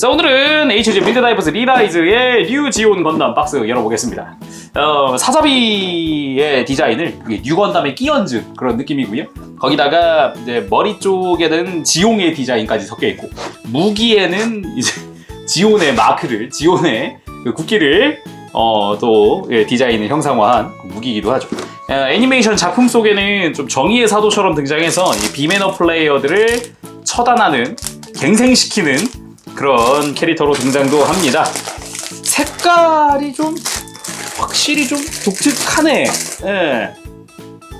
자 오늘은 HG 빌드다이버스 리라이즈의 뉴 지온 건담 박스 열어보겠습니다. 어, 사자비의 디자인을 그게 뉴 건담에 끼얹은 그런 느낌이고요. 거기다가 이제 머리 쪽에는 지용의 디자인까지 섞여 있고 무기에는 이제 지온의 마크를 지온의 그 국기를 어, 또 예, 디자인을 형상화한 무기이기도 하죠. 어, 애니메이션 작품 속에는 좀 정의의 사도처럼 등장해서 이 비매너 플레이어들을 처단하는 갱생시키는 그런 캐릭터로 등장도 합니다. 색깔이 좀 확실히 좀 독특하네. 예.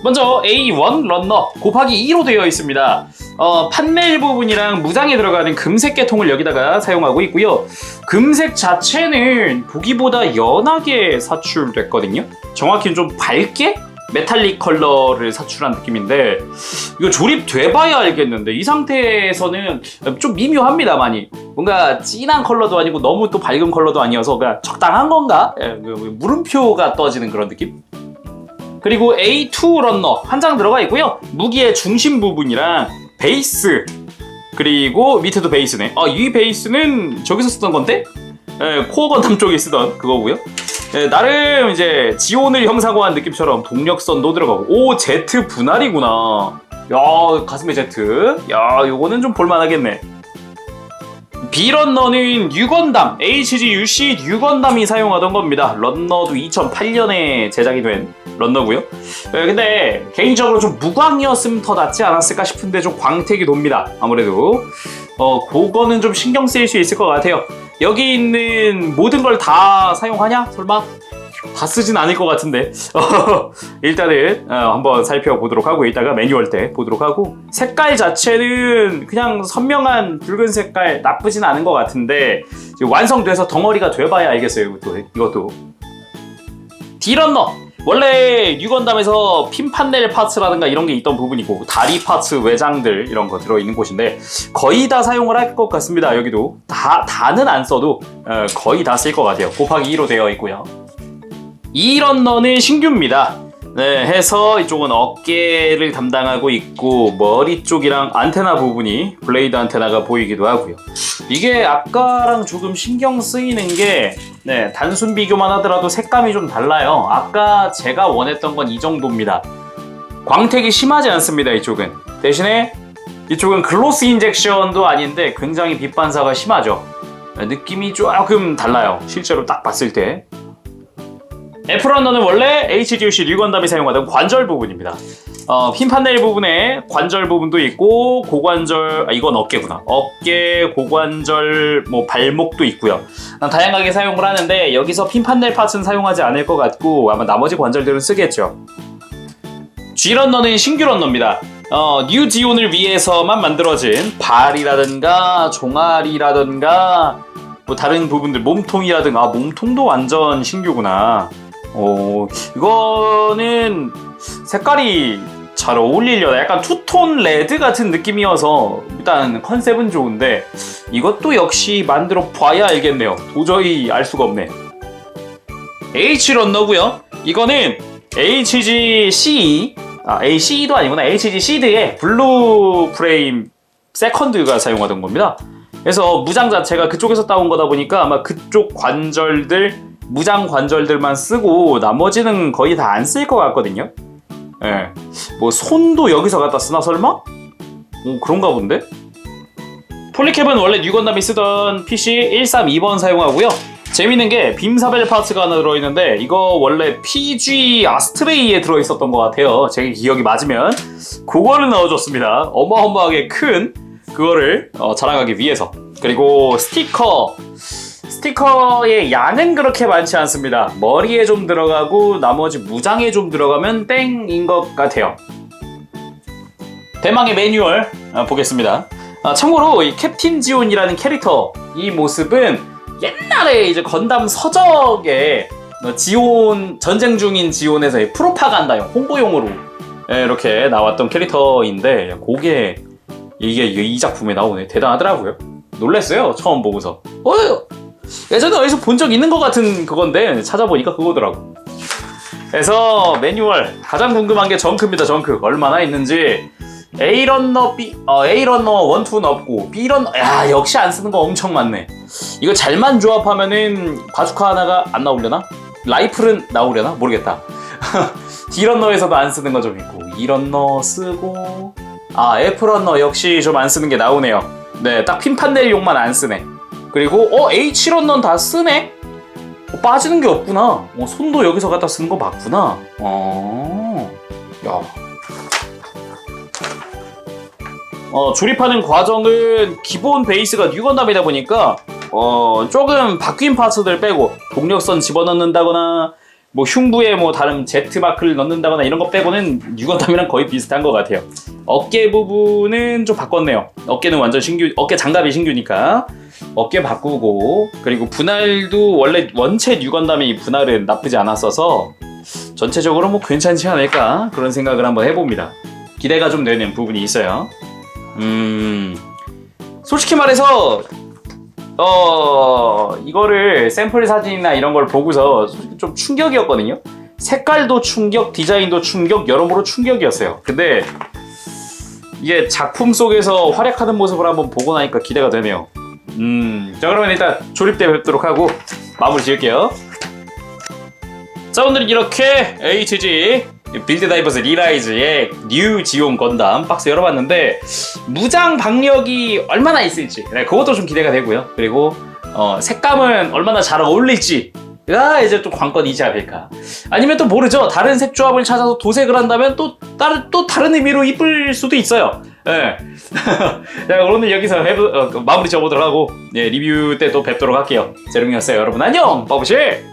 먼저 A1 런너 곱하기 2로 되어 있습니다. 어, 판넬 부분이랑 무장에 들어가는 금색 계통을 여기다가 사용하고 있고요. 금색 자체는 보기보다 연하게 사출됐거든요. 정확히는 좀 밝게 메탈릭 컬러를 사출한 느낌인데 이거 조립돼봐야 알겠는데 이 상태에서는 좀 미묘합니다 많이 뭔가 진한 컬러도 아니고 너무 또 밝은 컬러도 아니어서 그냥 적당한 건가? 예, 그 물음표가 떠지는 그런 느낌? 그리고 A2 런너 한 장 들어가 있고요 무기의 중심 부분이랑 베이스 그리고 밑에도 베이스네 아이 베이스는 저기서 쓰던 건데? 예, 코어 건담 쪽에 쓰던 그거고요 예, 나름 이제 지온을 형상화한 느낌처럼 동력선도 들어가고. 오 Z 분할이구나. 야 가슴에 Z. 야 요거는 좀 볼만하겠네. 비런너는 뉴건담 HG UC 뉴건담이 사용하던 겁니다. 런너도 2008년에 제작이 된 런너고요. 예, 근데 개인적으로 좀 무광이었으면 더 낫지 않았을까 싶은데 좀 광택이 돕니다 아무래도. 어 그거는 좀 신경 쓰일 수 있을 것 같아요 여기 있는 모든 걸 다 사용하냐? 설마? 다 쓰진 않을 것 같은데. 일단은 어, 한번 살펴보도록 하고 이따가 매뉴얼 때 보도록 하고. 색깔 자체는 그냥 선명한 붉은 색깔 나쁘진 않은 것 같은데 완성돼서 덩어리가 돼봐야 알겠어요 이것도. 이것도. 디런너 원래 뉴건담에서 핀 판넬 파츠라든가 이런 게 있던 부분이고 다리 파츠 외장들 이런 거 들어있는 곳인데 거의 다 사용을 할 것 같습니다. 여기도 다 다는 안 써도 어, 거의 다 쓸 것 같아요. 곱하기 2로 되어 있고요. 이 런 너는 신규입니다 네, 해서 이쪽은 어깨를 담당하고 있고 머리 쪽이랑 안테나 부분이 블레이드 안테나가 보이기도 하고요. 이게 아까랑 조금 신경 쓰이는 게 네, 단순 비교만 하더라도 색감이 좀 달라요. 아까 제가 원했던 건 이 정도입니다. 광택이 심하지 않습니다. 이쪽은 대신에 이쪽은 글로스 인젝션도 아닌데 굉장히 빛 반사가 심하죠. 네, 느낌이 조금 달라요. 실제로 딱 봤을 때. F런너는 원래 HGUC 류건담이 사용하던 관절 부분입니다. 어, 핀 판넬 부분에 관절 부분도 있고 고관절 아, 이건 어깨구나. 어깨, 고관절, 뭐 발목도 있고요. 다양하게 사용을 하는데 여기서 핀 판넬 파츠는 사용하지 않을 것 같고 아마 나머지 관절들은 쓰겠죠. G런너는 신규 런너입니다. 어, 뉴 지온을 위해서만 만들어진 발이라든가 종아리라든가 뭐 다른 부분들 몸통이라든가 아, 몸통도 완전 신규구나. 오, 이거는 색깔이 잘 어울리려나 약간 투톤 레드 같은 느낌이어서 일단 컨셉은 좋은데 이것도 역시 만들어 봐야 알겠네요. 도저히 알 수가 없네. H 런너고요. 이거는 HGC 아 AC도 아니구나 HGC드의 블루 프레임 세컨드가 사용하던 겁니다. 그래서 무장 자체가 그쪽에서 따온 거다 보니까 아마 그쪽 관절들 무장 관절들만 쓰고 나머지는 거의 다 안 쓸 것 같거든요. 예. 뭐 손도 여기서 갖다 쓰나 설마? 오 그런가 본데? 폴리캡은 원래 뉴건담이 쓰던 PC 132번 사용하고요. 재밌는 게 빔사벨 파츠가 하나 들어있는데 이거 원래 PG 아스트레이에 들어있었던 것 같아요. 제 기억이 맞으면 그거를 넣어줬습니다. 어마어마하게 큰 그거를 어, 자랑하기 위해서 그리고 스티커 스티커의 양은 그렇게 많지 않습니다. 머리에 좀 들어가고 나머지 무장에 좀 들어가면 땡인 것 같아요. 대망의 매뉴얼 어, 보겠습니다. 아, 참고로 이 캡틴 지온이라는 캐릭터 이 모습은 옛날에 이제 건담 서적에 어, 지온 전쟁 중인 지온에서의 프로파간다용 홍보용으로 예, 이렇게 나왔던 캐릭터인데 그게 이게 이 작품에 나오네 대단하더라고요. 놀랐어요 처음 보고서. 어 예전에 어디서 본 적 있는 것 같은 그건데 찾아보니까 그거더라고. 그래서 매뉴얼 가장 궁금한 게 정크입니다. 정크 얼마나 있는지 A 런너 B 어 A 런너 원투는 없고 B 런너 야 역시 안 쓰는 거 엄청 많네. 이거 잘만 조합하면은 바주카 하나가 안 나오려나? 라이플은 나오려나? 모르겠다. D 런너에서도 안 쓰는 거 좀 있고 E 런너 쓰고 아 F 런너 역시 좀 안 쓰는 게 나오네요. 네, 딱 핀판 낼 용만 안 쓰네. 그리고 어 H 런너는 다 쓰네. 어, 빠지는 게 없구나. 어, 손도 여기서 갖다 쓰는 거 맞구나. 어, 야. 어, 조립하는 과정은 기본 베이스가 뉴건담이다 보니까 어, 조금 바뀐 파츠들 빼고 동력선 집어넣는다거나 뭐 흉부에 뭐 다른 Z 마크를 넣는다거나 이런 거 빼고는 뉴건담이랑 거의 비슷한 것 같아요. 어깨 부분은 좀 바꿨네요. 어깨는 완전 신규, 어깨 장갑이 신규니까 어깨 바꾸고 그리고 분할도 원래 원체 뉴건담이 분할은 나쁘지 않았어서 전체적으로 뭐 괜찮지 않을까 그런 생각을 한번 해봅니다. 기대가 좀 되는 부분이 있어요. 음, 솔직히 말해서 어 이거를 샘플 사진이나 이런 걸 보고서 좀 충격이었거든요. 색깔도 충격, 디자인도 충격, 여러모로 충격이었어요. 근데 이게 작품 속에서 활약하는 모습을 한번 보고 나니까 기대가 되네요. 음, 자 그러면 일단 조립 때 뵙도록 하고 마무리 지을게요. 자 오늘은 이렇게 HG 빌드 다이버스 리라이즈의 뉴 지온 건담 박스 열어봤는데 무장 박력이 얼마나 있을지 네, 그것도 좀 기대가 되고요. 그리고 어, 색감은 얼마나 잘 어울릴지 가 이제 또 관건이지 않을까. 아니면 또 모르죠. 다른 색 조합을 찾아서 도색을 한다면 또 다른 또 다른 의미로 이쁠 수도 있어요. 예. 자, 오늘 여기서 해보, 어, 마무리 지어보도록 하고 예, 리뷰 때 또 뵙도록 할게요. 제롱이었어요. 여러분 안녕. 버브실.